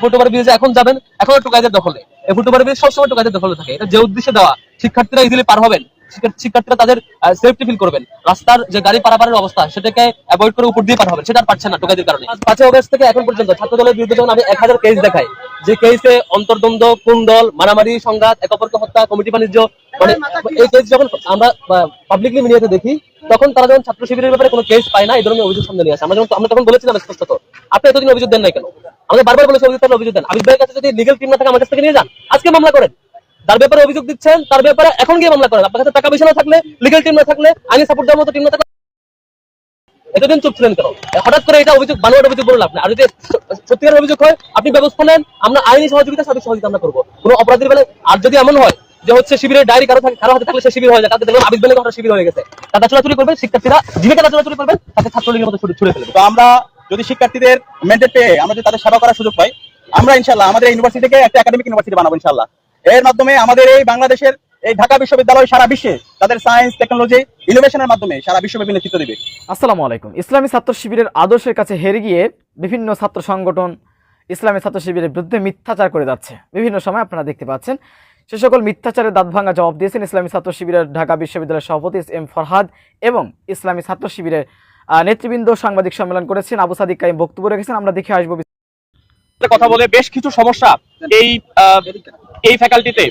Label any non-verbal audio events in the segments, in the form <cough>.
Foot over ব্রিজে এখন যাবেন, এখন টোকাইদের দখলে। এই ফুটওভার ব্রিজ সবসময় টোকাইদের দখলে থাকে। এটা যে উদ্দেশ্যে দেওয়া, শিক্ষার্থীরা ইজিলি পার হবেন। শিক্ষার্থীরা তাদের সেফটি ফিল করবেন। রাস্তার যে গাড়ি পারাপারের অবস্থা, সেটাকে অ্যাভয়েড করে উপর দিয়ে পার হবেন। সেটা আর পারছে না টুকাইদের কারণে। পাঁচই অগস্ট থেকে এখন পর্যন্ত ছাত্র দলের বিরুদ্ধে যখন আমি এক হাজার কেস দেখাই, যে কেসে অন্তর্দ্বন্দ্ব কুন্দল মারামারি, সংঘাত, এক অপরকে হত্যা, কমিটি বাণিজ্য মানে এই কেস যখন আমরা পাবলিকলি মিডিয়াতে দেখি, তখন তারা যখন ছাত্র শিবিরের ব্যাপারে কোনো কেস পায় না, এই ধরনের অভিযোগ সামনে নিয়ে আসে। আমরা যখন আমরা তখন বলেছিলাম স্পষ্টত, আপনি এতদিন অভিযোগ দেন নাই কেন? আমাদের বারবার বলেছি অভিযোগ অভিযোগ দেন। আবিদ ভাইয়ের কাছে যদি লিগেল টিম না থাকে, আমার কাছ থেকে নিয়ে যান। আজকে মামলা করেন। তার ব্যাপারে অভিযোগ দিচ্ছেন, তার ব্যাপারে এখন গিয়ে মামলা করেন। আপনার কাছে টাকা পয়সা না থাকলে লিগেল টিম না থাকলে, আইনি সাপোর্ট দেওয়ার মতো টিম না থাকলে এতদিন চুপ ছিলেন কেন? হঠাৎ করে এটা অভিযোগ বানোয়ার অভিযোগ বলুন আপনি। আর যদি সত্যিকার অভিযোগ হয়, আপনি ব্যবস্থা নেন, আমরা আইনি সহযোগিতা, সার্বিক সহযোগিতা আমরা করব। কোনো অপরাধীর বেলায় আর যদি এমন হয় যে হচ্ছে শিবিরের ডায়েরি কারও থাকে কারও হাতে থাকলে সে শিবির হয়ে যায়। তাদের দেখলাম আবিদ বেলে শিবির হয়ে গেছে। তারা চলাচলি করবেন শিক্ষার্থীরা জীবিকা চলাচলি করবেন, তাকে ছাত্রলীগের মতো ছুড়ে ফেলবে। তো আমরা যদি শিক্ষার্থীদের মেন্টেড পেয়ে আমরা যদি তাদের সেবা করার সুযোগ পাই, আমরা ইনশাল্লাহ আমাদের ইউনিভার্সিটিকে একটা একাডেমিক ইউনিভার্সিটি বানাবো ইনশাল্লাহ এর মাধ্যমে আমাদের এই বাংলাদেশের এই ঢাকা বিশ্ববিদ্যালয় সারা বিশ্বে তাদের সায়েন্স টেকনোলজি ইনোভেশনের মাধ্যমে সারা বিশ্বব্যাপী নেতৃত্ব দিবে। আসসালামু আলাইকুম। ইসলামী ছাত্র শিবিরের আদর্শের কাছে হেরে গিয়ে বিভিন্ন ছাত্র সংগঠন, ইসলামী ছাত্র শিবিরের বিরুদ্ধে মিথ্যাচার করে যাচ্ছে। বিভিন্ন সময় আপনারা দেখতে পাচ্ছেন, সে সকল মিথ্যাচারের দাঁত ভাঙা জবাব দিয়েছেন ইসলামী ছাত্র শিবিরের ঢাকা বিশ্ববিদ্যালয়ের সভাপতি এস এম ফরহাদ এবং ইসলামী ছাত্র শিবিরের নেতৃবৃন্দ সাংবাদিক সম্মেলন করেছেন আবু সাদিক কাইম বক্তব্য রেখেছেন। আমরা দেখে আসব কথা বলে বেশ কিছু সমস্যা এই এই ফ্যাকাল্টিতে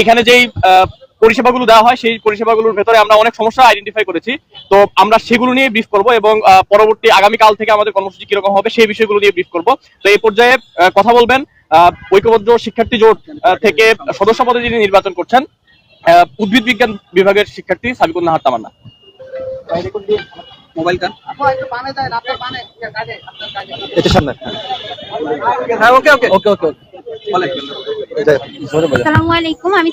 এখানে যেই পরিষেবাগুলো দেওয়া হয়, সেই পরিষেবাগুলোর ভেতরে আমরা অনেক সমস্যা আইডেন্টিফাই করেছি। তো আমরা সেগুলো নিয়ে ব্রিফ করব এবং পরবর্তী আগামী কাল থেকে আমাদের কর্মসূচি কীরকম হবে সেই বিষয়গুলো নিয়ে ব্রিফ করব। তো এই পর্যায়ে কথা বলবেন ঐক্যবদ্ধ শিক্ষার্থী জোট থেকে সদস্য পদে যিনি নির্বাচন করছেন উদ্ভিদ বিজ্ঞান বিভাগের শিক্ষার্থী সাবিকুল নাহার তামান্না। মোবাইল কান এটা সামনে। হ্যাঁ ওকে ওকে। ওকে ওকে আলাইকুম আমি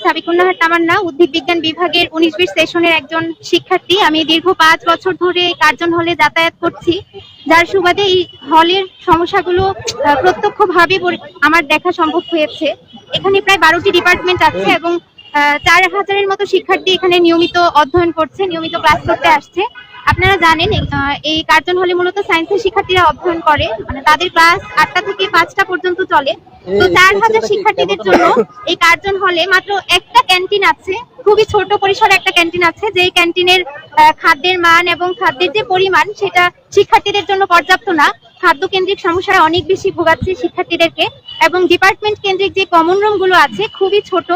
তামান্না উদ্ভিদ বিজ্ঞান বিভাগের উনিশ বিশ সেশনের একজন শিক্ষার্থী। আমি দীর্ঘ পাঁচ বছর ধরে কার্জন হলে যাতায়াত করছি। যার সুবাদে এই হলের সমস্যাগুলো প্রত্যক্ষভাবে আমার দেখা সম্ভব হয়েছে। এখানে প্রায় বারোটি ডিপার্টমেন্ট আছে এবং আহ, চার হাজারের মতো শিক্ষার্থী এখানে নিয়মিত অধ্যয়ন করছে নিয়মিত ক্লাস করতে আসছে। আপনারা জানেন এই কার্জন হলে মূলত সায়েন্সের শিক্ষার্থীরা অধ্যয়ন করে মানে তাদের ক্লাস আটটা থেকে পাঁচটা পর্যন্ত চলে। তো চার হাজার শিক্ষার্থীদের জন্য এই কার্জন হলে মাত্র একটা ক্যান্টিন আছে খুবই ছোট পরিসরে একটা ক্যান্টিন আছে যে ক্যান্টিনের খাদ্যের মান এবং খাদ্যের যে পরিমাণ সেটা শিক্ষার্থীদের জন্য পর্যাপ্ত না। খাদ্য কেন্দ্রিক সমস্যায় অনেক বেশি ভোগাচ্ছে শিক্ষার্থীদেরকে এবং ডিপার্টমেন্ট কেন্দ্রিক যে কমন রুমগুলো আছে খুবই ছোট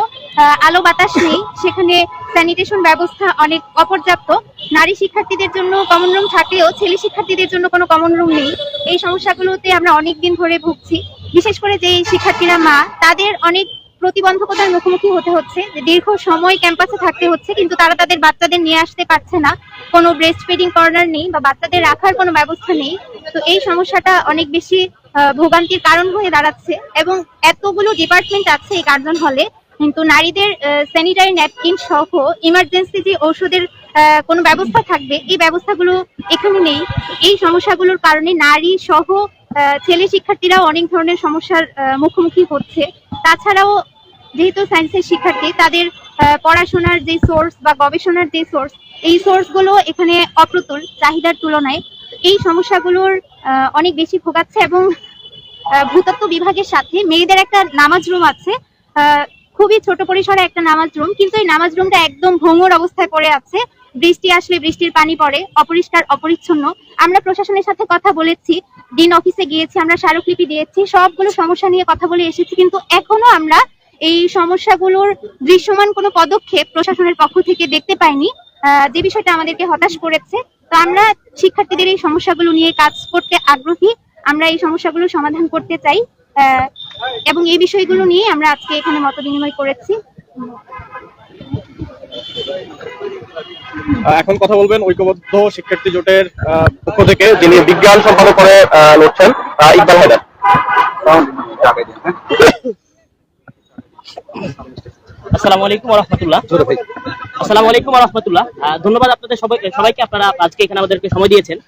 আলো বাতাস নেই। সেখানে স্যানিটেশন ব্যবস্থা অনেক অপর্যাপ্ত। নারী শিক্ষার্থীদের জন্য কমন রুম থাকলেও ছেলে শিক্ষার্থীদের জন্য কোনো কমন রুম নেই। এই সমস্যাগুলোতে আমরা অনেক দিন ধরে ভুগছি। বিশেষ করে যে শিক্ষার্থীরা মা, তাদের অনেক প্রতিবন্ধকতার মুখোমুখি হতে হচ্ছে। যে দীর্ঘ সময় ক্যাম্পাসে থাকতে হচ্ছে, কিন্তু তারা তাদের বাচ্চাদের নিয়ে আসতে পারছে না। কোনো ব্রেস্ট ফিডিং কর্নার নেই বা বাচ্চাদের রাখার কোনো ব্যবস্থা নেই। তো এই সমস্যাটা অনেক বেশি ভোগান্তির কারণ হয়ে দাঁড়াচ্ছে। এবং এতগুলো ডিপার্টমেন্ট আছে এই কার্জন হলে কিন্তু নারীদের স্যানিটারি ন্যাপকিন সহ ইমার্জেন্সি যে ওষুধের আহ, কোনো ব্যবস্থা থাকবে এই ব্যবস্থাগুলো এখানে নেই। এই সমস্যাগুলোর কারণে নারী সহ ছেলে শিক্ষার্থীরাও অনেক ধরনের সমস্যার মুখোমুখি হচ্ছে। তাছাড়াও যেহেতু সায়েন্সের শিক্ষার্থী তাদের পড়াশোনার যে সোর্স বা গবেষণার যে সোর্স এই সোর্সগুলো এখানে অপ্রতুল চাহিদার তুলনায়। এই সমস্যাগুলোর অনেক বেশি ভোগাচ্ছে এবং ভূতত্ত্ব বিভাগের সাথে মেয়েদের একটা নামাজ রুম আছে। খুবই ছোট পরিসরে একটা নামাজ রুম, কিন্তু এই নামাজ রুমটা একদম ভঙ্গুর অবস্থায় পড়ে আছে। বৃষ্টি আসলে বৃষ্টির পানি পড়ে, অপরিষ্কার, অপরিচ্ছন্ন। আমরা প্রশাসনের সাথে কথা বলেছি, ডিন অফিসে গিয়েছি, আমরা স্মারকলিপি দিয়েছি, সবগুলো সমস্যা নিয়ে কথা বলে এসেছি, কিন্তু এখনও আমরা এই সমস্যাগুলোর দৃশ্যমান কোনো পদক্ষেপ প্রশাসনের পক্ষ থেকে দেখতে পাইনি। যে বিষয়টা আমাদেরকে হতাশ করেছে, তো আমরা শিক্ষার্থীদের এই সমস্যাগুলো নিয়ে কাজ করতে আগ্রহী। আমরা এই সমস্যাগুলো সমাধান করতে চাই। এবং এই বিষয়গুলো নিয়ে আমরা আজকে এখানে মত বিনিময় করেছি। এখন কথা বলবেন ঐক্যবদ্ধ শিক্ষার্থী জোটের পক্ষ থেকে যিনি বিজ্ঞান সম্পাদক করে লড়ছেন ইকবাল হায়দার। আসসালামু আলাইকুম রহমতুল্লাহ আসসালামু আলাইকুম রহমতুল্লাহ ধন্যবাদ আপনাদের সবাইকে আপনারা আজকে এখানে আমাদেরকে সময় দিয়েছেন।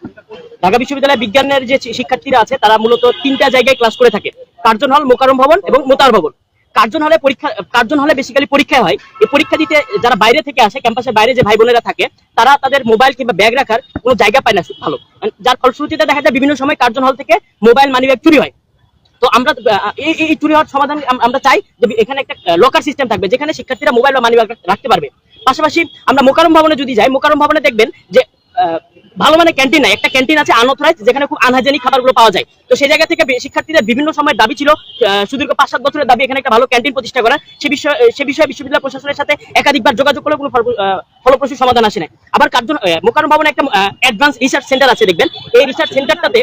ঢাকা বিশ্ববিদ্যালয় বিজ্ঞানের যে শিক্ষার্থীরা আছে তারা মূলত তিনটা জায়গায় ক্লাস করে থাকে। কার্জন হল মোকারম ভবন এবং মোতার ভবন। কার্জন হলে পরীক্ষা, কার্জন হলে বেসিক্যালি পরীক্ষা হয়। এই পরীক্ষা দিতে যারা বাইরে থেকে আসে, ক্যাম্পাসের বাইরে যে ভাই বোনেরা থাকে, তারা তাদের মোবাইল কিংবা ব্যাগ রাখার কোনো জায়গা পায় না ভালো। যার ফলশ্রুতিতে দেখা যায় বিভিন্ন সময় কার্জন হল থেকে মোবাইল মানি ব্যাগ চুরি হয়। তো আমরা এই এই চুরি হওয়ার সমাধান আমরা চাই যে এখানে একটা লকার সিস্টেম থাকবে, যেখানে শিক্ষার্থীরা মোবাইল বা মানি ব্যাগ রাখতে পারবে। পাশাপাশি আমরা মোকারম ভবনে যদি যাই মোকারম ভবনে দেখবেন যে ভালো মানে ক্যান্টিন নাই। একটা ক্যান্টিন আছে আনঅথরাইজ যেখানে খুব আনহাইজেনিক খাবারগুলো পাওয়া যায়। তো সেই জায়গা থেকে শিক্ষার্থীদের বিভিন্ন সময় দাবি ছিল সুদীর্ঘ পাঁচ সাত বছরের দাবি এখানে একটা ভালো ক্যান্টিন প্রতিষ্ঠা করা সে বিষয়ে সে বিষয়ে বিশ্ববিদ্যালয় প্রশাসনের সাথে একাধিকবার যোগাযোগ করে কোনো ফলপ্রসূ সমাধান আসে না আবার কার্জন মোকারণ ভবনে একটা অ্যাডভান্স রিসার্চ সেন্টার আছে, দেখবেন। এই রিসার্চ সেন্টারটাতে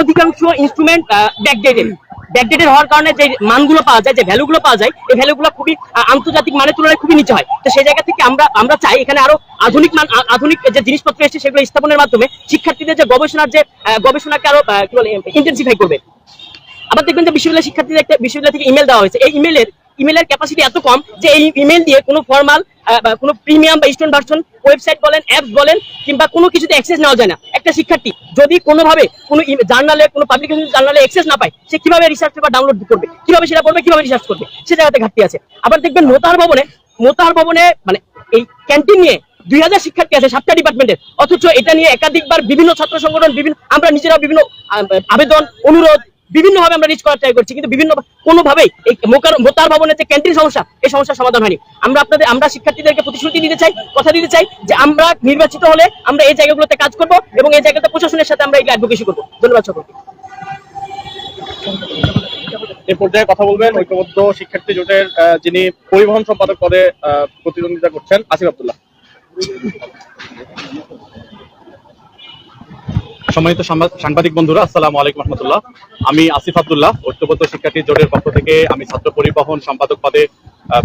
অধিকাংশ ইনস্ট্রুমেন্ট ব্যাকডেটেড ব্যাকডেটেড হওয়ার কারণে যে মানগুলো পাওয়া যায়, যে ভ্যালুগুলো পাওয়া যায়, এই ভ্যালুগুলো খুবই আন্তর্জাতিক মানের তুলনায় খুবই নিচে হয়। তো সেই জায়গা থেকে আমরা আমরা চাই এখানে আরও আধুনিক মান আধুনিক যে জিনিসপত্র এসেছে সেগুলো স্থাপনের মাধ্যমে শিক্ষার্থীদের যে গবেষণার যে গবেষণাকে আরও কি বলে ইন্টেন্সিফাই করবে। আবার দেখবেন যে বিশ্ববিদ্যালয় শিক্ষার্থীদের একটা, বিশ্ববিদ্যালয় থেকে ইমেল দেওয়া হয়েছে। এই ইমেলের ইমেলের ক্যাপাসিটি এত কম যে এই ইমেল দিয়ে কোনো ফর্মাল কোনো প্রিমিয়াম বা স্টুডেন্ট ভার্সন ওয়েবসাইট বলেন অ্যাপস বলেন, কিংবা কোনো কিছুতে অ্যাক্সেস নেওয়া যায় না। একটা শিক্ষার্থী যদি কোনোভাবে কোনো জার্নালে কোনো পাবলিকেশন জার্নালে অ্যাক্সেস না পায়, সে কীভাবে রিসার্চ পেপার ডাউনলোড করবে? কীভাবে সেটা পড়বে, কীভাবে রিসার্চ করবে? সে জায়গাতে ঘাটতি আছে। আবার দেখবেন মোতাহার ভবনে মোতাহার ভবনে মানে এই ক্যান্টিন নিয়ে দুই হাজার শিক্ষার্থী আছে সাতটা ডিপার্টমেন্টের অথচ এটা নিয়ে একাধিকবার বিভিন্ন ছাত্র সংগঠন বিভিন্ন আমরা নিজেরা বিভিন্ন আবেদন, অনুরোধ বিভিন্ন ভাবে আমরা রিচ করার ট্রাই করছি, কিন্তু বিভিন্ন কোনোভাবেই এই মোকার, মোতার ভবনের যে ক্যান্টিন সমস্যা, এই সমস্যার সমাধান হয়নি। আমরা আপনাদের, আমরা শিক্ষার্থীদেরকে প্রতিশ্রুতি দিতে চাই, কথা দিতে চাই যে আমরা নির্বাচিত হলে আমরা এই জায়গাগুলোতে কাজ করব এবং এই জায়গাতে প্রশাসনের সাথে আমরা এগুলো অ্যাডভোকেসি করব। ধন্যবাদ সকলকে। এই পর্যায়ে কথা বলবেন ঐক্যবদ্ধ শিক্ষার্থী জোটের যিনি পরিবহন সম্পাদক পদে প্রতিদ্বন্দ্বিতা করছেন, আসিফ আব্দুল্লাহ। সম্মানিত সাংবাদিক বন্ধুরা, আসসালামু আলাইকুম রহমতুল্লাহ। আমি আসিফ আবদুল্লাহ, ঐক্যবদ্ধ শিক্ষার্থী জোটের পক্ষ থেকে আমি ছাত্র পরিবহন সম্পাদক পদে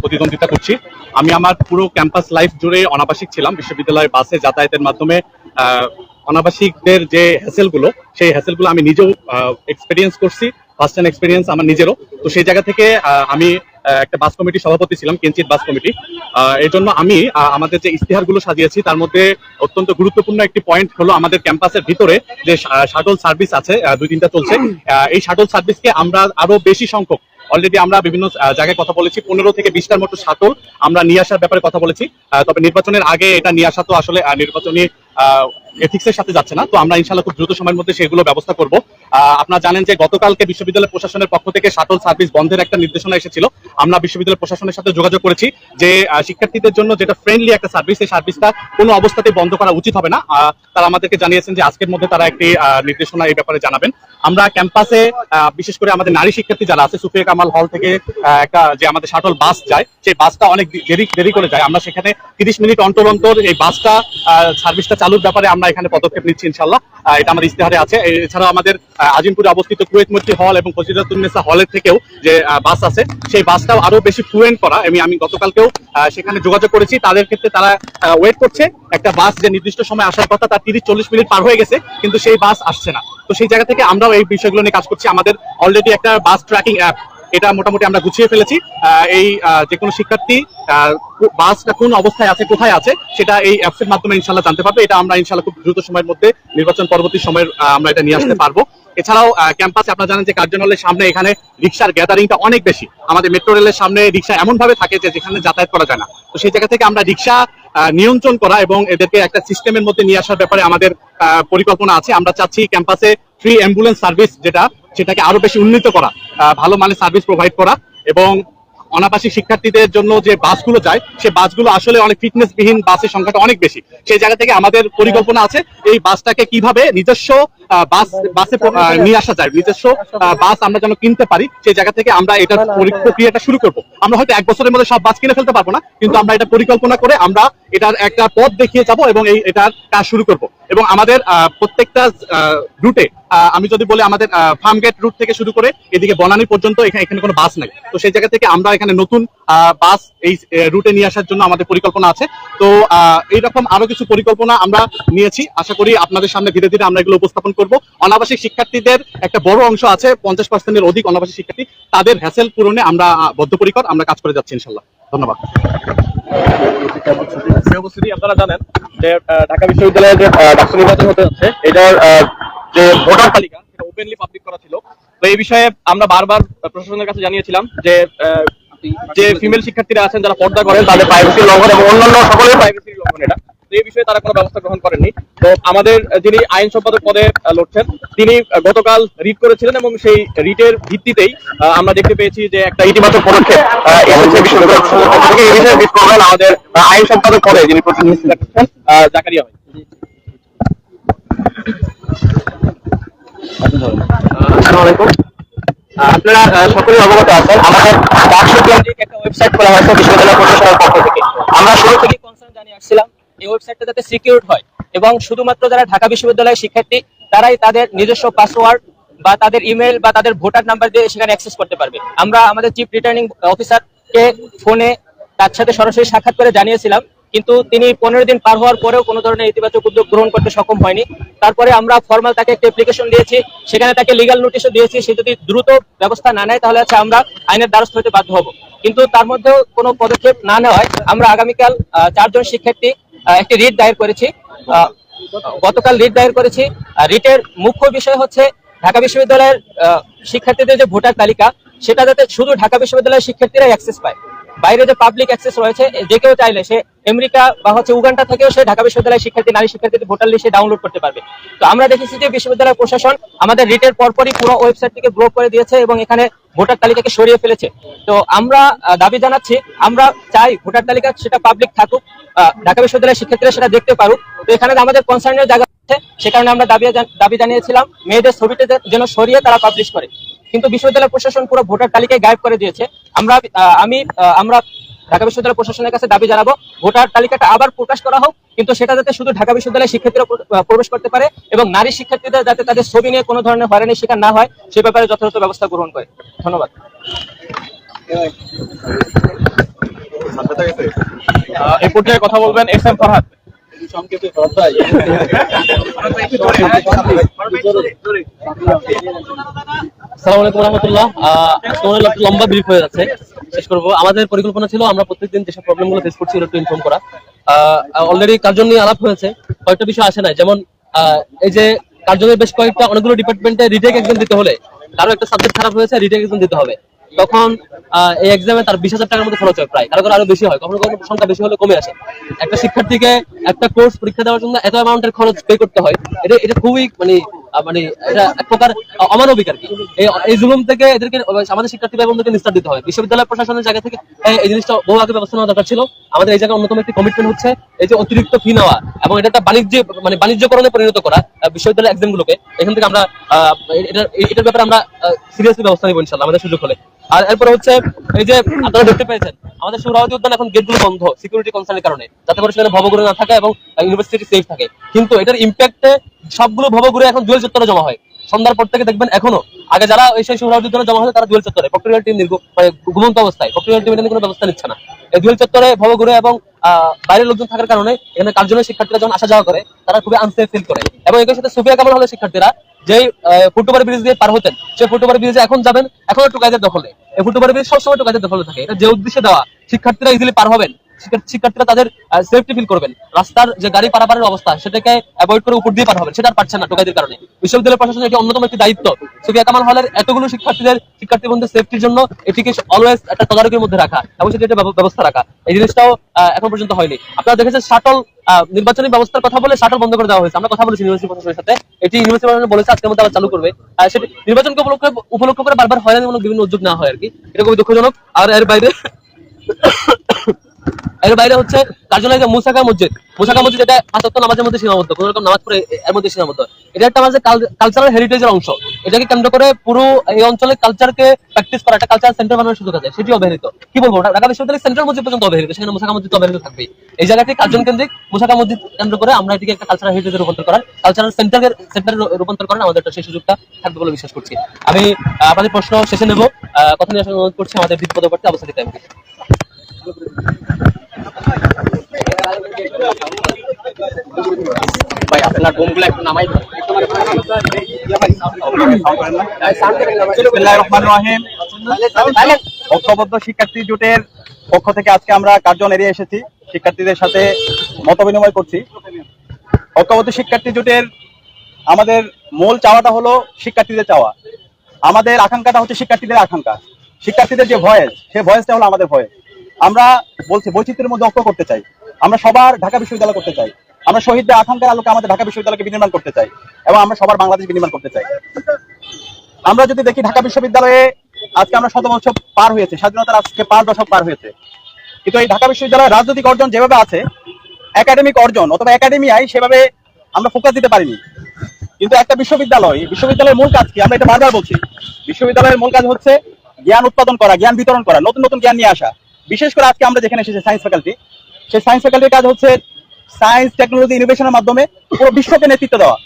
প্রতিদ্বন্দ্বিতা করছি। আমি আমার পুরো ক্যাম্পাস লাইফ জুড়ে অনাবাসিক ছিলাম, বিশ্ববিদ্যালয়ের বাসে যাতায়াতের মাধ্যমে অনাবাসিকদের যে হ্যাসেলগুলো সেই হ্যাসেলগুলো আমি নিজেও এক্সপিরিয়েন্স করছি ফার্স্ট হ্যান্ড এক্সপিরিয়েন্স আমার নিজেরও। তো সেই জায়গা থেকে আমি একটা বাস কমিটি সভাপতি ছিলাম কিঞ্চিত বাস কমিটি। এই জন্য আমি আমাদের যে ইস্তেহারগুলো সাজিয়েছি, তার মধ্যে অত্যন্ত গুরুত্বপূর্ণ একটি পয়েন্ট হলো আমাদের ক্যাম্পাসের ভিতরে যে শাটল সার্ভিস আছে দুই তিনটা চলছে। এই শাটল সার্ভিসকে আমরা আরও বেশি সংখ্যক অলরেডি আমরা বিভিন্ন জায়গায় কথা বলেছি, পনেরো থেকে বিশটার মতো শাটল আমরা নিয়ে আসার ব্যাপারে কথা বলেছি। তবে নির্বাচনের আগে এটা নিয়ে আসা তো আসলে নির্বাচনী এথিক্সের সাথে যাচ্ছে না, তো আমরা ইনশাল্লাহ খুব দ্রুত সময়ের মধ্যে সেগুলো ব্যবস্থা করব। আপনারা জানেন যে গতকালকে বিশ্ববিদ্যালয় প্রশাসনের পক্ষ থেকে শাটল সার্ভিস বন্ধের একটা নির্দেশনা এসেছিল। আমরা বিশ্ববিদ্যালয় প্রশাসনের সাথে যোগাযোগ করেছি যে শিক্ষার্থীদের জন্য যেটা ফ্রেন্ডলি একটা সার্ভিস এই সার্ভিসটা কোনো অবস্থাতেই বন্ধ করা উচিত হবে না। তারা আমাদেরকে জানিয়েছেন যে আজকের মধ্যে তারা একটি নির্দেশনা এই ব্যাপারে জানাবেন। আমরা ক্যাম্পাসে বিশেষ করে আমাদের নারী শিক্ষার্থী যারা আছে, সুফিয়া কামাল হল থেকে একটা যে আমাদের শাটল বাস যায়, সেই বাসটা অনেক দেরি দেরি করে যায়। আমরা সেখানে তিরিশ মিনিট অন্তর অন্তর এই বাসটা সার্ভিসটা চালুর ব্যাপারে আমরা এখানে পদক্ষেপ নিচ্ছি ইনশাল্লাহ এটা আমাদের ইস্তেহারে আছে। এছাড়াও আমাদের আজিমপুরে অবস্থিত কুয়েত মৈত্রী হল এবং ফজিলাতুন্নেসা হলের থেকেও যে বাস আছে, সেই বাসটাও আরও বেশি ফ্লুয়েন্ট করা। আমি আমি গতকালকেও সেখানে যোগাযোগ করেছি। তাদের ক্ষেত্রে তারা ওয়েট করছে। একটা বাস যে নির্দিষ্ট সময় আসার কথা তার তিরিশ চল্লিশ মিনিট পার হয়ে গেছে, কিন্তু সেই বাস আসছে না। তো সেই জায়গা থেকে আমরাও এই বিষয়গুলো নিয়ে কাজ করছি। আমাদের অলরেডি একটা বাস ট্র্যাকিং অ্যাপ এটা মোটামুটি আমরা গুছিয়ে ফেলেছি। আহ, এই আহ, যে কোনো শিক্ষার্থী আহ, বাসটা কোন অবস্থায় আছে কোথায় আছে সেটা এই অ্যাপসের মাধ্যমে ইনশাল্লাহ জানতে পারবে। এটা আমরা ইনশাল্লাহ খুব দ্রুত সময়ের মধ্যে নির্বাচন পরবর্তী সময়ের আমরা এটা নিয়ে আসতে <clears throat> পারব। এছাড়াও ক্যাম্পাসে আপনারা জানেন যে কার্যালয়ের সামনে এখানে রিক্সার গ্যাদারিংটা অনেক বেশি। আমাদের মেট্রো রেলের সামনে রিক্সা এমনভাবে থাকে যে যেখানে যাতায়াত করা যায় না। তো সেই জায়গা থেকে আমরা রিক্সা নিয়ন্ত্রণ করা এবং এদেরকে একটা সিস্টেমের মধ্যে নিয়ে আসার ব্যাপারে আমাদের পরিকল্পনা আছে। আমরা চাচ্ছি ক্যাম্পাসে ফ্রি অ্যাম্বুলেন্স সার্ভিস যেটা, সেটাকে আরও বেশি উন্নীত করা ভালো মানের সার্ভিস প্রোভাইড করা এবং অনাবাসী শিক্ষার্থীদের জন্য যে বাসগুলো যায় সেই বাসগুলো আসলে অনেক ফিটনেস বিহীন বাসের সংখ্যাটা অনেক বেশি। সেই জায়গা থেকে আমাদের পরিকল্পনা আছে এই বাসটাকে কীভাবে নিজস্ব বাস, বাসে নিয়ে আসা যায়, নিজস্ব বাস আমরা যেন কিনতে পারি, সেই জায়গা থেকে আমরা পরি- প্রক্রিয়াটা শুরু করব। আমরা হয়তো এক বছরের মধ্যে সব বাস কিনে ফেলতে পারব না, কিন্তু আমরা এটা পরিকল্পনা করে আমরা এটার একটা পথ দেখিয়ে যাব এবং এই, এটার কাজ শুরু করব। এবং আমাদের প্রত্যেকটা রুটে আমি যদি বলি আমাদের ফার্ম গেট রুট থেকে শুরু করে এদিকে বনানী পর্যন্ত এখানে এখানে কোনো বাস নাই। তো সেই জায়গা থেকে আমরা এখানে নতুন বাস এই রুটে নিয়ে আসার জন্য আমাদের পরিকল্পনা আছে। তো এইরকম আরও কিছু পরিকল্পনা আমরা নিয়েছি। আশা করি আপনাদের সামনে ধীরে ধীরে আমরা এগুলো উপস্থাপন করব। অনাবাসিক শিক্ষার্থীদের একটা বড় অংশ আছে, পঞ্চাশ পার্সেন্টের অধিক অনাবাসিক শিক্ষার্থী। তাদের হ্যাসেল পূরণে আমরা বদ্ধপরিকর, আমরা কাজ করে যাচ্ছি ইনশাল্লাহ। ধন্যবাদ। আপনারা জানেন যে ঢাকা বিশ্ববিদ্যালয়ের যে ডাকসু নির্বাচন হতে যাচ্ছে, এটার যে ভোটার তালিকা সেটা ওপেনলি পাবলিক করা ছিল। তো এই বিষয়ে আমরা বারবার প্রশাসনের কাছে জানিয়েছিলাম যে যে ফিমেল শিক্ষার্থীরা আছেন যারা পর্দা করেন তাদের প্রাইভেসি লঙ্ঘন এবং অন্যান্য সকলের প্রাইভেসি লঙ্ঘন এটা। এই বিষয়ে তারা কোনো ব্যবস্থা গ্রহণ করেননি। তো আমাদের যিনি আইন সম্পাদক পদে লড়ছেন তিনি গতকাল রিট করেছিলেন এবং সেই রিটের ভিত্তিতেই আমরা দেখতে পেয়েছি যে একটা ইতিবাচক পদক্ষেপ এসেছে বিশ্ববিদ্যালয় থেকে। এই বিষয়ে আমাদের আইন সম্পাদক পদে যিনি প্রতিনিধিত্ব করছেন জাকারিয়া ভাই। ওয়েবসাইট খোলা যাতে সিকিউরড হয়। এবং শুধুমাত্র যারা ঢাকা বিশ্ববিদ্যালয়ের শিক্ষার্থী, তারাই তাদের নিজস্ব পাসওয়ার্ড বা তাদের ইমেল বা তাদের ভোটার নাম্বার দিয়ে সেখানে অ্যাক্সেস করতে পারবে। আমরা আমাদের চিফ রিটার্নিং অফিসারকে ফোনে তার সাথে সরাসরি সাক্ষাৎ করে জানিয়েছিলাম কিন্তু তিনি পনেরো দিন পার হওয়ার পরেও কোনো ধরনের ইতিবাচক উদ্যোগ গ্রহণ করতে সক্ষম হয়নি। তারপরে আমরা ফর্মাল তাকে একটা অ্যাপ্লিকেশন দিয়েছি। সেখানে তাকে লিগাল নোটিশও দিয়েছি। সে যদি দ্রুত ব্যবস্থা না নেয়, তাহলে হচ্ছে আমরা আইনের দ্বারস্থ হতে বাধ্য হব। কিন্তু তার মধ্যেও কোনো পদক্ষেপ না নেওয়ায় আমরা আগামীকাল চারজন শিক্ষার্থী একটি রিট দায়ের করেছি। গতকাল রিট দায়ের করেছি। রিটের মুখ্য বিষয় হচ্ছে ঢাকা বিশ্ববিদ্যালয়ের শিক্ষার্থীদের যে ভোটার তালিকা, সেটা যাতে শুধু ঢাকা বিশ্ববিদ্যালয়ের শিক্ষার্থীরা অ্যাক্সেস পায়। বাইরে যে পাবলিক অ্যাক্সেস রয়েছে, যে কেউ চাইলে সে আমেরিকা বা হচ্ছে উগান্ডা থেকেও সে ঢাকা বিশ্ববিদ্যালয়ের শিক্ষার্থী, নারী শিক্ষার্থীদের ভোটার লিস্টে ডাউনলোড করতে পারবে। তো আমরা দেখেছি যে বিশ্ববিদ্যালয় প্রশাসন আমাদের রিটের পরপরই পুরো ওয়েবসাইটটিকে ব্লক করে দিয়েছে এবং এখানে ভোটার তালিকাকে সরিয়ে ফেলেছে। তো আমরা দাবি জানাচ্ছি, আমরা চাই ভোটার তালিকা সেটা পাবলিক থাকুক ঢাকা বিশ্ববিদ্যালয়ের শিক্ষার্থীরা সেটা দেখতে পারুক। তো এখানে আমাদের কনসার্নের জায়গা সে কারণে আমরা দাবি দাবি জানিয়েছিলাম, মেয়েদের ছবিটা যেন সরিয়ে তারা পাবলিশ করে। কিন্তু বিশ্ববিদ্যালয় প্রশাসন পুরো ভোটার তালিকায় গায়েব করে দিয়েছে। আমরা আমি আহ, আমরা ঢাকা বিশ্ববিদ্যালয় প্রশাসনের কাছে দাবি জানাব ভোটার তালিকাটা আবার প্রকাশ করা হোক কিন্তু সেটা যাতে শুধু ঢাকা বিশ্ববিদ্যালয়ের শিক্ষার্থীরা প্রবেশ করতে পারে এবং নারী শিক্ষার্থীদের যাতে তাদের ছবি নিয়ে কোনো ধরনের হয়রানির শিকার না হয় সে ব্যাপারে যথাযথ ব্যবস্থা গ্রহণ করে। ধন্যবাদ। আহ, এই পর্যায়ে কথা বলবেন এস এম ফরহাদ। আসসালামু আলাইকুম রহমতুল্লাহ। তোমার একটু লম্বা ব্রিফ হয়ে যাচ্ছে। শেষ করব। আমাদের পরিকল্পনা ছিল, আমরা প্রত্যেকদিন যেসব প্রবলেমগুলো ফেস করছি একটু ইনফর্ম করা। অলরেডি কার্জন নিয়ে আলাপ হয়েছে, কয়েকটা বিষয় আসে নাই। যেমন এই যে কার্জনের বেশ কয়েকটা অনেকগুলো ডিপার্টমেন্টে রিটেক এক্সাম দিতে হলে, কারও একটা সাবজেক্ট খারাপ হয়েছে রিটেক এক্সাম দিতে হবে। তখন এই এক্সামে তার বিশ হাজার টাকার মতো খরচ হয় প্রায়। কারও আরও বেশি হয়। কখনো কখনো সংখ্যা বেশি হলে কমে আসে। একটা শিক্ষার্থীকে একটা কোর্স পরীক্ষা দেওয়ার জন্য এত অ্যামাউন্টের খরচ পে করতে হয় এটা এটা খুবই মানে মানে এটা এক প্রকার অমানবিক আর কি। এই জুলুম থেকে এদেরকে আমাদের শিক্ষার্থী ভাই নিস্তার দিতে হবে বিশ্ববিদ্যালয় প্রশাসনের জায়গা থেকে এই- জিনিসটা বহু আগে ব্যবস্থা নেওয়া দরকার ছিল। আমাদের এই জায়গায় অন্যতম একটি কমিটমেন্ট হচ্ছে এই যে অতিরিক্ত ফি নেওয়া এবং এটা একটা বাণিজ্য মানে বাণিজ্যকরণে পরিণত করা আহ, বিশ্ববিদ্যালয়ের এক্সাম গুলোকে। এখান থেকে আমরা এটার ব্যাপারে আমরা সিরিয়াসলি ব্যবস্থা নেব ইনশাল্লাহ আমাদের সুযোগ হলে। আর এরপরে হচ্ছে এই যে আপনারা দেখতে পেয়েছেন, আমাদের সুরাওয়াতি উদ্যান এখন গেটগুলো বন্ধ সিকিউরিটি কনসার্নের কারণে, যাতে করে সেখানে ভবঘুরে না থাকে এবং ইউনিভার্সিটি সেফ থাকে। কিন্তু এটার ইম্প্যাক্টে সবগুলো ভবঘুরে এখন জুয়েল চত্বরে জমা হয়। সন্ধ্যার পর থেকে দেখবেন এখনও। আগে যারা ওই সেই সুরাওয়াতি উদ্যানে জমা হয় তারা জুয়েল চত্বরে। প্রক্রিয়াল টিম মানে ঘুমন্ত অবস্থায়। প্রক্রিয়াল টিম এখানে কোনো ব্যবস্থা নিচ্ছে না। এই জুয়েল চত্বরে ভবঘুরে এবং বাইরের লোকজন থাকার কারণে এখানে কার্জনের শিক্ষার্থীরা যখন আসা যাওয়া করে, তারা খুবই আনসেফ ফিল করে। এবং এর সাথে সুফিয়া কামাল হলে শিক্ষার্থীরা যেই ফুটওভার ব্রিজ দিয়ে পার হতেন সেই ফুটওভার ব্রিজে এখন যাবেন, এখন একটু কাজের দখলে। এই ফুটওভার ব্রিজ সবসময় টুকাইদের দখলে থাকে। এটা যে উদ্দেশ্যে দেওয়া, শিক্ষার্থীরা ইজিলি পার হবেন। শিক্ষার্থীরা তাদের সেফটি ফিল করবেন। রাস্তার যে গাড়ি পারাপারের অবস্থা, সেটাকে অ্যাভয়েড করে উপর দিয়ে পার সেটা পারছে না টোকাইদের কারণে। বিশ্ববিদ্যালয় প্রশাসন এটি অন্যতম একটি দায়িত্ব। সুফিয়া কামাল হলের এতগুলো শিক্ষার্থীদের শিক্ষার্থী বন্ধুদের সেফটির জন্য এটিকে অলওয়েজ একটা তদারকির মধ্যে রাখা এবং সেটি একটা ব্যবস্থা রাখা। এই জিনিসটাও এখন পর্যন্ত হয়নি। আপনারা দেখেছেন শাটল নির্বাচনী ব্যবস্থার কথা বলে শাটল বন্ধ করে দেওয়া হয়েছে। আমরা কথা বলেছি ইউনিভার্সিটি প্রশাসনের সাথে। এটি ইউনিভার্সিটি প্রশাসন বলেছে, আজকের মধ্যে আবার চালু করবে। সেটি নির্বাচনকে উপলক্ষে, উপলক্ষ করে বারবার হয়রানিমূলক বিভিন্ন উদ্যোগ নেওয়া হয় আর কি। এটা খুবই দুঃখজনক। আর এর বাইরে এর বাইরে হচ্ছে কার্যালয় মুসাকা মসজিদ। মুসাকা মসজিদ এটা নামাজের মধ্যে সীমাবদ্ধ, কোন রকম নামাজ পড়ে এর মধ্যে সীমাবদ্ধ। এটা একটা আমাদের কালচারাল হেরিটেজের অংশ। এটাকে কেন্দ্র করে পুরো এই কালচারকে প্র্যাকটিস করা একটা কালচার সেন্টার বানানোর সুযোগ আছে, সেটি অবহেলিত। কি বলব ঢাকা বিশ্ববিদ্যালয়ের সেন্ট্রাল মসজিদ পর্যন্ত অবহেলিত, সেখানে মুসাকা মসজিদ অবহেলিত থাকবে এই জায়গাটি কার্জন কেন্দ্রিক, মুসাকা মসজিদ কেন্দ্র করে আমরা এটিকে একটা কালচারাল রূপান্তর করার কালচারাল সেন্টারের সেন্টারে রূপান্তর করার আমাদের সেই সুযোগটা থাকবে বলে বিশ্বাস করছি। আমি আপনাদের প্রশ্ন শেষে নেব। কথা নিয়ে অনুরোধ করছি, আমাদের বিপদবর্তী অবস্থা দিতে ভাই, আপনার বোমগুলো একটু নামাই। ঐক্যবদ্ধ শিক্ষার্থী জোটের পক্ষ থেকে আজকে আমরা কার্জন এড়িয়ে এসেছি। শিক্ষার্থীদের সাথে মত বিনিময় করছি। ঐক্যবদ্ধ শিক্ষার্থী জোটের আমাদের মূল চাওয়াটা হলো শিক্ষার্থীদের চাওয়া। আমাদের আকাঙ্ক্ষাটা হচ্ছে শিক্ষার্থীদের আকাঙ্ক্ষা। শিক্ষার্থীদের যে ভয়েস, সে ভয়েসটা হলো আমাদের ভয়েস। আমরা বলছি বৈচিত্র্যের মধ্যে ঐক্য করতে চাই। আমরা সবার ঢাকা বিশ্ববিদ্যালয় করতে চাই। আমরা শহীদদের আকাঙ্ক্ষার আলোকে আমাদের ঢাকা বিশ্ববিদ্যালয়কে বিনির্মাণ করতে চাই এবং আমরা সবার বাংলাদেশ বিনির্মাণ করতে চাই। আমরা যদি দেখি ঢাকা বিশ্ববিদ্যালয়ে আজকে আমরা শত বছর পার হয়েছে, স্বাধীনতার আজকে পাঁচ দশক পার হয়েছে। কিন্তু এই ঢাকা বিশ্ববিদ্যালয়ের রাজনৈতিক অর্জন যেভাবে আছে, একাডেমিক অর্জন অথবা একাডেমিয়ায় সেভাবে আমরা ফোকাস দিতে পারিনি। কিন্তু একটা বিশ্ববিদ্যালয়, বিশ্ববিদ্যালয়ের মূল কাজ কি? আমরা এটা বারবার বলছি। বিশ্ববিদ্যালয়ের মূল কাজ হচ্ছে জ্ঞান উৎপাদন করা, জ্ঞান বিতরণ করা, নতুন নতুন জ্ঞান নিয়ে আসা। বিশেষ করে আজকে আমরা যেখানে এসেছি সায়েন্স ফ্যাকাল্টি সেই সায়েন্স ফ্যাকাল্টির কাজ হচ্ছে সায়েন্স টেকনোলজি ইনোভেশনের মাধ্যমে পুরো বিশ্বকে নেতৃত্ব দেওয়া।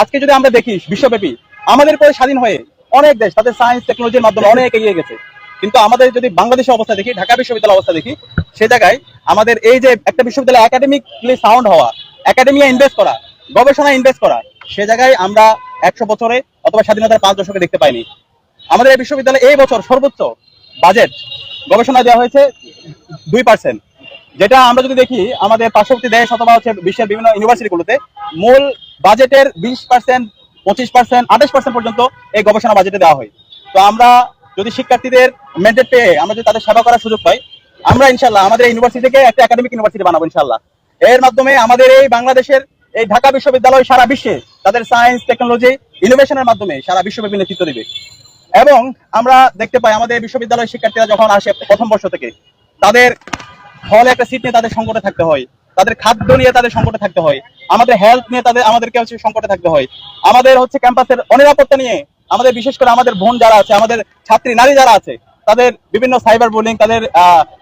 আজকে যদি আমরা দেখি, বিশ্বব্যাপী, আমাদের পরে স্বাধীন হয়ে অনেক দেশ তাদের সায়েন্স টেকনোলজির মাধ্যমে অনেক এগিয়ে গেছে। কিন্তু আমাদের যদি বাংলাদেশের অবস্থা দেখি, ঢাকা বিশ্ববিদ্যালয়ের অবস্থা দেখি, সে জায়গায় আমাদের এই যে একটা বিশ্ববিদ্যালয় একাডেমিকলি সাউন্ড হওয়া একাডেমিয়া ইনভেস্ট করা গবেষণা ইনভেস্ট করা, সে জায়গায় আমরা একশো বছরে অথবা স্বাধীনতার পাঁচ দশকে দেখতে পাইনি। আমাদের এই বিশ্ববিদ্যালয়ে এই বছর সর্বোচ্চ বাজেট গবেষণা দেওয়া হয়েছে দুই পার্সেন্ট যেটা আমরা যদি দেখি, আমাদের পার্শ্ববর্তী দেশ অথবা হচ্ছে বিশ্বের বিভিন্ন ইউনিভার্সিটিগুলোতে মূল বাজেটের বিশ পার্সেন্ট পঁচিশ পার্সেন্ট আঠাশ পার্সেন্ট পর্যন্ত এই গবেষণা বাজেটে দেওয়া হয়। তো আমরা যদি শিক্ষার্থীদের মেন্ডেট পেয়ে আমরা যদি তাদের সেবা করার সুযোগ পাই, আমরা ইনশাল্লাহ আমাদের এই ইউনিভার্সিটিকে একটা একাডেমিক ইউনিভার্সিটি বানাবো ইনশাল্লাহ এর মাধ্যমে আমাদের এই বাংলাদেশের এই ঢাকা বিশ্ববিদ্যালয় সারা বিশ্বে তাদের সায়েন্স টেকনোলজি ইনোভেশনের মাধ্যমে সারা বিশ্বব্যাপী নেতৃত্ব দিবে। এবং আমরা দেখতে পাই আমাদের বিশ্ববিদ্যালয়ের শিক্ষার্থীরা যখন আসে প্রথম বর্ষ থেকে তাদের হলে একটা সিট নিয়ে তাদের সংকটে থাকতে হয়। তাদের খাদ্য নিয়ে তাদের সংকটে থাকতে হয়। আমাদের হেলথ নিয়ে তাদের আমাদেরকে হচ্ছে সংকটে থাকতে হয়। আমাদের হচ্ছে ক্যাম্পাসের অনিরাপত্তা নিয়ে, আমাদের বিশেষ করে আমাদের বোন যারা আছে, আমাদের ছাত্রী, নারী যারা আছে, তাদের বিভিন্ন সাইবার বুলিং তাদের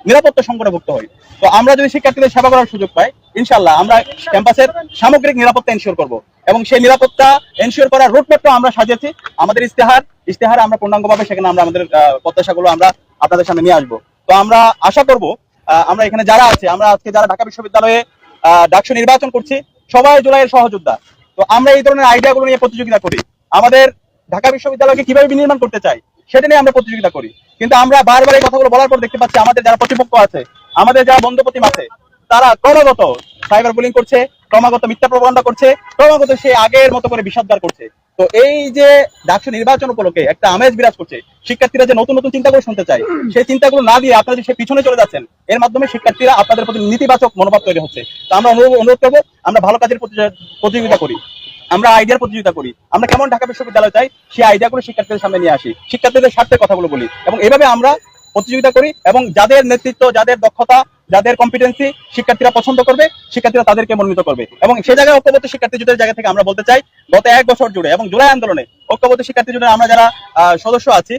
নিরাপত্তা সংকটে ভুগতে হয়। তো আমরা যদি শিক্ষার্থীদের সেবা করার সুযোগ পাই ইনশাল্লাহ আমরা ক্যাম্পাসের সামগ্রিক নিরাপত্তা এনশিওর করব। এবং সেই নিরাপত্তা এনশিওর করার রুটম্যাপটা আমরা সাজিয়েছি। আমাদের ইস্তেহার ইস্তেহার আমরা পূর্ণাঙ্গভাবে সেখানে আমরা আমাদের প্রত্যাশাগুলো আমরা আপনাদের সামনে নিয়ে আসব। তো আমরা আশা করব আমরা এখানে যারা আছে, আমরা আজকে যারা ঢাকা বিশ্ববিদ্যালয়ে ডাকসু নির্বাচন করছি, সবাই জুলাইয়ের সহযোদ্ধা। তো আমরা এই ধরনের আইডিয়াগুলো নিয়ে প্রতিযোগিতা করি। আমাদের ঢাকা বিশ্ববিদ্যালয়কে কীভাবে বিনির্মাণ করতে চাই, সেটা নিয়ে আমরা প্রতিযোগিতা করি। কিন্তু আমরা বারবার এই কথাগুলো বলার পর দেখতে পাচ্ছি, আমাদের যারা প্রতিপক্ষ আছে, আমাদের যারা বন্ধুপ্রতিম আছে, তারা ক্রমাগত সাইবার বুলিং করছে, ক্রমাগত মিথ্যা প্রবন্ধা করছে, ক্রমাগত সে আগের মতো করে বিষাদগার করছে। তো এই যে ডাকসু নির্বাচন উপলক্ষে একটা আমেজ বিরাজ করছে, শিক্ষার্থীরা যে নতুন নতুন চিন্তাগুলো শুনতে চায়, সেই চিন্তাগুলো না দিয়ে আপনারা সে পিছনে চলে যাচ্ছেন, এর মাধ্যমে শিক্ষার্থীরা আপনাদের প্রতি নেতিবাচক মনোভাব তৈরি হচ্ছে। তো আমরা অনুরোধ করব, আমরা ভালো কাজের প্রতিযোগিতা করি, আমরা আইডিয়ার প্রতিযোগিতা করি, আমরা কেমন ঢাকা বিশ্ববিদ্যালয় চাই সেই আইডিয়াগুলো শিক্ষার্থীদের সামনে নিয়ে আসি, শিক্ষার্থীদের স্বার্থের কথাগুলো বলি, এবং এভাবে আমরা প্রতিযোগিতা করি, এবং যাদের নেতৃত্ব, যাদের দক্ষতা যাদের কম্পিটেন্সি শিক্ষার্থীরা পছন্দ করবে, শিক্ষার্থীরা তাদেরকে মনোনীত করবে। এবং সে জায়গায় ঐক্যবদ্ধ শিক্ষার্থী জোটের জায়গা থেকে আমরা বলতে চাই, গত এক বছর জুড়ে এবং জুলাই আন্দোলনে ঐক্যবদ্ধ শিক্ষার্থী জোটের আমরা যারা সদস্য আছি,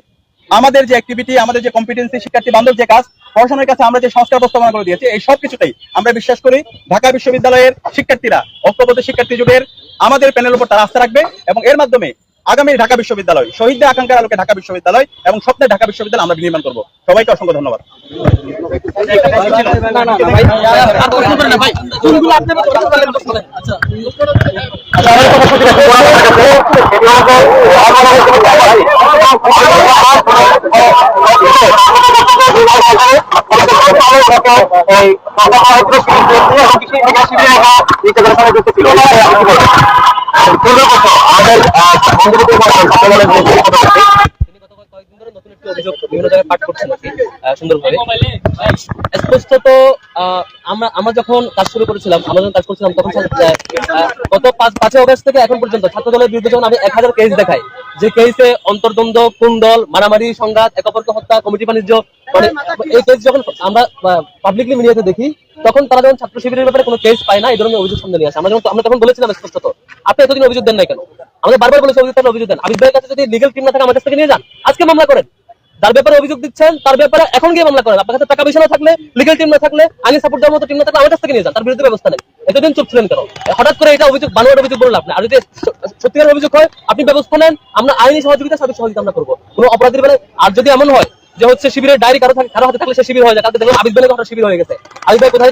আমাদের যে অ্যাক্টিভিটি আমাদের যে কম্পিটেন্সি শিক্ষার্থী বান্ধব যে কাজ প্রশাসনের কাছে আমরা যে সংস্কার প্রস্তাবনা করে দিয়েছি, এই সব কিছুতেই আমরা বিশ্বাস করি ঢাকা বিশ্ববিদ্যালয়ের শিক্ষার্থীরা ঐক্যবদ্ধ শিক্ষার্থী জোটের আমাদের প্যানেল উপর তারা আস্থা রাখবে এবং এর মাধ্যমে আগামী ঢাকা বিশ্ববিদ্যালয় শহীদদের আকাঙ্ক্ষার আলোকে ঢাকা বিশ্ববিদ্যালয় এবং স্বপ্নের ঢাকা বিশ্ববিদ্যালয় আমরা নির্মাণ করব। সবাইকে অসংখ্য ধন্যবাদ গত কয়েকদিন ধরে নতুন একটি অভিযোগ বিভিন্ন জায়গায় পাঠ করছেন আর কি, আহ, আমরা যখন কাজ শুরু করেছিলাম, আমরা যখন কাজ করছিলাম, তখন গত পাঁচ, পাঁচই অগস্ট থেকে এখন পর্যন্ত ছাত্র দলের বিরুদ্ধে যখন আমি এক হাজার কেস দেখাই যে কেসে অন্তর্দ্বন্দ্ব, কুণ্ডল, মারামারি, সংঘাত এক অপরকে হত্যা, কমিটি বাণিজ্য মানে এই কেস যখন আমরা পাবলিকলি মিডিয়াতে দেখি, তখন তারা যখন ছাত্র শিবিরের ব্যাপারে কোনো কেস পায় না, এই ধরনের অভিযোগ সামনে নিয়ে আসে। আমরা যখন, আমরা তখন বলেছিলাম স্পষ্টত, আপনি এতদিন অভিযোগ দেন নাই কেন? আমাদের বারবার বলেছি, অভিযোগ অভিযোগ দেন। আবিদ ভাইয়ের কাছে যদি লিগেল টিম না থাকে কাছ থেকে নিয়ে যান। আজকে মামলা করেন। যার ব্যাপারে অভিযোগ দিচ্ছেন, তার ব্যাপারে এখন গিয়ে মামলা করেন। আপনার কাছে টাকা পয়সা না থাকলে লিগেল টিম না থাকলে, আইনি সাপোর্ট দেওয়ার মতো টিম না থাকলে আমার কাছ থেকে নিয়ে যান। তার বিরুদ্ধে ব্যবস্থা নেই এতদিন চুপ ছিলেন কেন? হঠাৎ করে এটা অভিযোগ বানোয়ার অভিযোগ বললেন আপনি। আর যদি সত্যিকার অভিযোগ হয়, আপনি ব্যবস্থা নেন, আমরা আইনি সহযোগিতা সাথে সহযোগিতা আমরা করব। কোনো অপরাধীর বেলায়, আর যদি এমন হয় যে হচ্ছে শিবিরের ডায়েরি কারও থাকে কারও হাতে থাকলে সে শিবির হয়ে যায়। কালকে দেখলাম আবিদ বেলে শিবির হয়ে গেছে। আবিদ ভাই কোথায়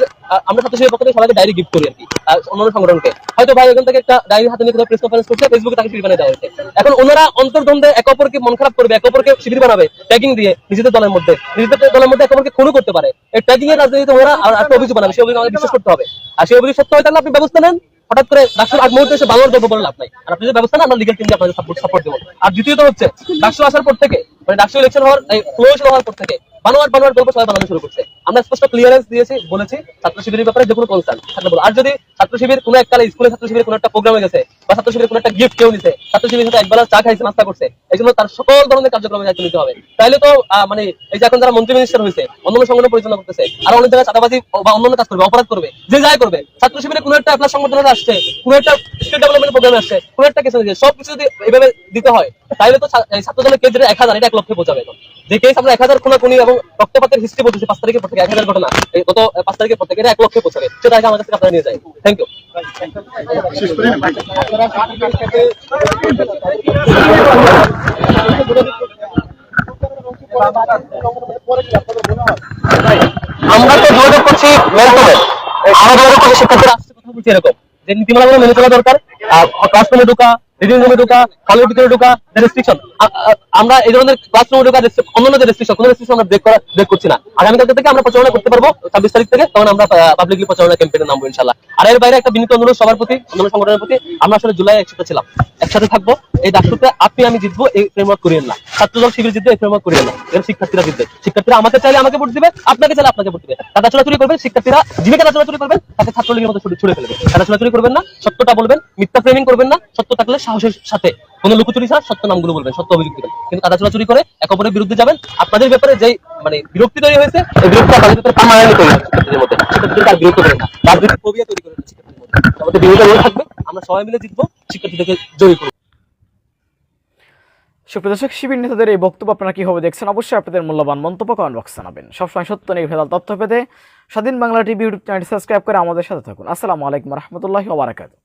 আমরা ছাত্র শিবিরের পক্ষ থেকে সবাইকে ডায়েরি গিফট করি আর কি। অন্যান্য সংগঠনকে। হয়তো ভাই ওখান থেকে একটা ডায়েরি হাতে নিয়ে প্রেস কনফারেন্স করছে ফেসবুকে তাকে শিবির বানিয়ে দেওয়া হয়েছে। এখন ওনারা অন্তর্দ্বন্দ্বে এক অপরকে মন খারাপ করবে, এক অপরকে শিবির বানাবে ট্যাগিং দিয়ে নিজেদের দলের মধ্যে। নিজেদের দলের মধ্যে এক অপরকে খুনও করতে পারে। এই ট্যাগিং এর রাজনীতিতে ওরা আর একটা অভিযোগ বানাবে, সেই অভিযোগ আমাদের বিশ্বাস করতে হবে। আর সেই অভিযোগ সত্য হয় তাহলে আপনি ব্যবস্থা নেন। হঠাৎ করে ডাকসুর আগ মুহূর্তে এসে বাংলার যোগ্য বলে লাভ নাই। আর আপনি যে ব্যবস্থা না আমরা লিগেল টিম আপনাদের সাপোর্ট সাপোর্ট দেবো। আর দ্বিতীয়ত হচ্ছে ডাকসু আসার পর থেকে মানে ডাকসু ইলেকশন হওয়ার ক্লোজ হওয়ার পর থেকে, বানোয়ার বানোয়ার গল্প সবাই বানানো শুরু করছে। আমরা স্পষ্ট ক্লিয়ারেন্স দিয়েছি, বলেছি ছাত্র শিবিরের ব্যাপারে যে কোনো কনসার্ন থাকলে বলো। আর যদি ছাত্র শিবির কোনো একটা স্কুলে ছাত্র শিবির কোনো একটা প্রোগ্রামে গেছে, বা ছাত্র শিবির কোনো একটা গিফট কেউ নিছে ছাত্র শিবিরের সাথে একবেলা চা খাইছে, নাস্তা করছে এই জন্য তার সকল ধরনের কার্যক্রমে দায়িত্ব নিতে হবে। তাইলে তো মানে এই যে এখন যারা মন্ত্রী মিনিস্টার হয়েছে অন্যান্য সংগঠন পরিচালনা করতেছে, আর অনেক জায়গায় চাঁদাবাজি বা অন্যান্য কাজ করবে, অপরাধ করবে, যে যাই করবে ছাত্র শিবিরে কোনো একটা আপনার সংগঠনের আসছে, কোনো একটা স্টেট ডেভেলপমেন্ট প্রোগ্রামে আসছে, কোনো একটা কেস সব কিছু যদি এইভাবে দিতে হয় তাহলে তো ছাত্র দলের কেস যেটা এক হাজার, এটা এক লক্ষে পৌঁছাবে। যে কেস আমরা এক হাজার খুনাখুনি এবং রক্তপাতের হিস্ট্রি বলতেছি, পাঁচ তারিখের পর থেকে এক হাজার ঘটনা। গত পাঁচ তারিখের পর থেকে এক লক্ষে পৌঁছাবে। সেটা আগে আমার কাছে আপনারা নিয়ে যায়। থ্যাংক ইউ আমরা তো যোগাযোগ করছি মেলটনে আমরা যোগাযোগ করছি শিক্ষার্থীরা। আসছে কথা বলছি এরকম। যে নীতিমালাগুলো মেনে চলা দরকার ক্লাসরুমে ঢোকা রিডিং রুমে ঢোকা হলের ভিতরে ঢোকা রেস্ট্রিকশন আমরা এই ধরনের ক্লাসরুমে ঢোকা অন্যান্য যে রেস্ট্রিকশন কোনো রেস্ট্রিকশন আমরা ব্রেক করা ব্রেক করছি না। আগামীকাল থেকে আমরা প্রচারণা করতে পারব, ছাব্বিশ তারিখ থেকে, তখন আমরা পাবলিকলি প্রচারণা ক্যাম্পেইনে নামবো ইনশাল্লাহ আর এর বাইরে একটা বিনীত অনুরোধ সবার প্রতি, অন্যান্য সংগঠনের প্রতি, আমরা আসলে জুলাই একসাথে ছিলাম। একসাথে থাকব, এই ডাকসুতে আপনি আমি জিতবো, এই ফ্রেমওয়ার্ক করিয়েন না। ছাত্রদল শিবির জিতবে, এই ফ্রেমওয়ার্ক করিয়েন না। এর শিক্ষার্থীরা জিতবে। শিক্ষার্থীরা আমাকে চাইলে আমাকে ভোট দিবে, আপনাকে চাইলে আপনাকে ভোট দিবে। কাদা চোরাচুরি করবেন শিক্ষার্থীরা জীবিকা কাদা চোরাচুরি করবেন তাকে ছাত্রলীগের মতো ছুড়ে ফেলবে কাদা চোরাচুরি করবেন না, সত্যটা বলবেন, মিথ্যা ফ্রেমিং করবেন না, সত্য থাকলে সাহসের সাথে কোনো লুকোচুরি ছাড়া সত্য নামগুলো বলবেন, সত্য অভিযোগ দিবেন। কিন্তু কাদা চোরাচুরি করে এক অপরের বিরুদ্ধে যাবেন, আপনাদের ব্যাপারে যেই মানে বিরক্তি তৈরি হয়েছে, এই বিরক্তি আপনাদের তৈরি মধ্যে। আর বিরক্ত না। ফোবিয়া তৈরি আমাদের বিরোধী থাকবে, আমরা সবাই মিলে জিতবো জয়ী করব। শিবির নেতাদের এই বক্তব্য আপনারা কীভাবে দেখছেন? অবশ্যই আপনাদের মূল্যবান মন্তব্য কমেন্ট বক্সে জানাবেন। সবসময় সত্য নির্ভেজাল তথ্য পেতে স্বাধীন বাংলা টিভি ইউটিউব চ্যানেলটি সাবস্ক্রাইব করে আমাদের সাথে থাকুন। আসসালামু আলাইকুম রহমতুল্লাহি ওবারাকাতুহ